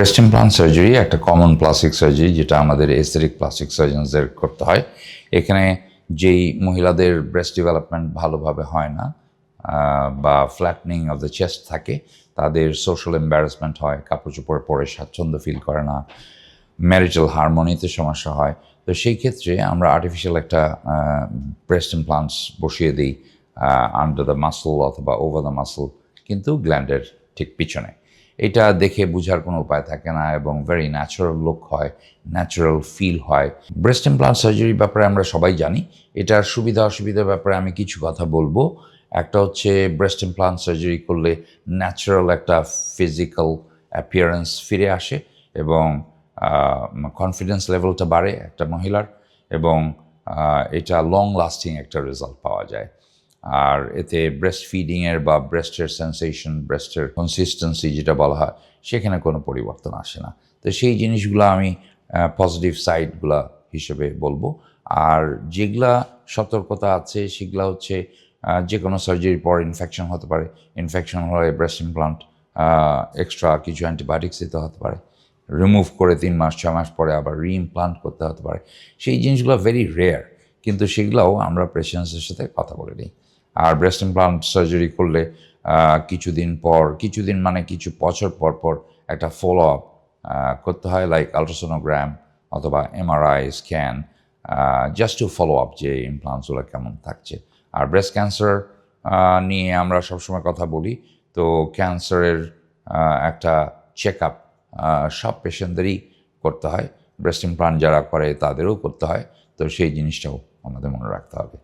Breast implant surgery একটা common plastic surgery যেটা আমাদের এস্থেটিক প্লাস্টিক সার্জনসদের করতে হয়। এখানে যেই মহিলাদের ব্রেস্ট ডেভেলপমেন্ট ভালোভাবে হয় না বা ফ্ল্যাটনিং অফ দ্য চেস্ট থাকে, তাদের সোশ্যাল এম্বারাসমেন্ট হয়, কাপড় চোপড় পরে স্বাচ্ছন্দ্য ফিল করে না ম্যারিটাল হারমোনিতে সমস্যা হয়। তো সেই ক্ষেত্রে আমরা আর্টিফিশিয়াল একটা ব্রেস্ট ইমপ্লান্টস বসিয়ে দিই আন্ডার দ্য মাসল অথবা ওভার দ্য মাসল কিন্তু গ্ল্যান্ডের ঠিক পিছনে। এটা দেখে বোঝার কোনো উপায় থাকে না এবং ভেরি ন্যাচারাল লুক হয় ন্যাচারাল ফিল হয়। ব্রেস্ট ইমপ্লান্ট সার্জারির ব্যাপারে আমরা সবাই জানি, এটার সুবিধা অসুবিধার ব্যাপারে আমি কিছু কথা বলব। একটা হচ্ছে ব্রেস্ট ইমপ্লান্ট সার্জারি করলে ন্যাচারাল একটা ফিজিক্যাল অ্যাপিয়ারেন্স ফিরে আসে এবং কনফিডেন্স লেভেলটা বাড়ে একটা মহিলার এবং এটা লং লাস্টিং একটা রেজাল্ট পাওয়া যায়। আর এতে ব্রেস্ট ফিডিংয়ের বা ব্রেস্টের সেন্সেশন ব্রেস্টের কনসিস্টেন্সি যেটা বলা হয়, সেখানে কোনো পরিবর্তন আসে না। তো সেই জিনিসগুলো আমি পজিটিভ সাইডগুলা হিসেবে বলব। আর যেগুলা সতর্কতা আছে, সেগুলা হচ্ছে যে কোনো সার্জারির পর ইনফেকশন হতে পারে। ইনফেকশন হলে ব্রেস্ট ইমপ্লান্ট এক্সট্রা কিছু অ্যান্টিবায়োটিক্স দিতে হতে পারে। রিমুভ করে তিন মাস ছ মাস পরে আবার রি রিইমপ্লান্ট করতে হতে পারে। সেই জিনিসগুলো ভেরি রেয়ার কিন্তু সেগুলোও আমরা পেশেন্টসের সাথে কথা বলে নিই। আর ব্রেস্ট ইমপ্লান্ট সার্জারি করলে কিছুদিন পর, কিছুদিন মানে কিছু বছর পর পর একটা ফলো আপ করতে হয় লাইক আলট্রাসোনোগ্রাম অথবা MRI scan just to follow up যে ইমপ্লান্টসগুলো কেমন থাকছে। আর ব্রেস্ট ক্যান্সার নিয়ে আমরা সবসময় কথা বলি, তো ক্যান্সারের একটা চেক আপ সব পেশেন্টদেরই করতে হয়। ব্রেস্ট ইমপ্লান্ট যারা করে তাদেরও করতে হয়। তো সেই জিনিসটাও আমাদের মনে রাখতে হবে।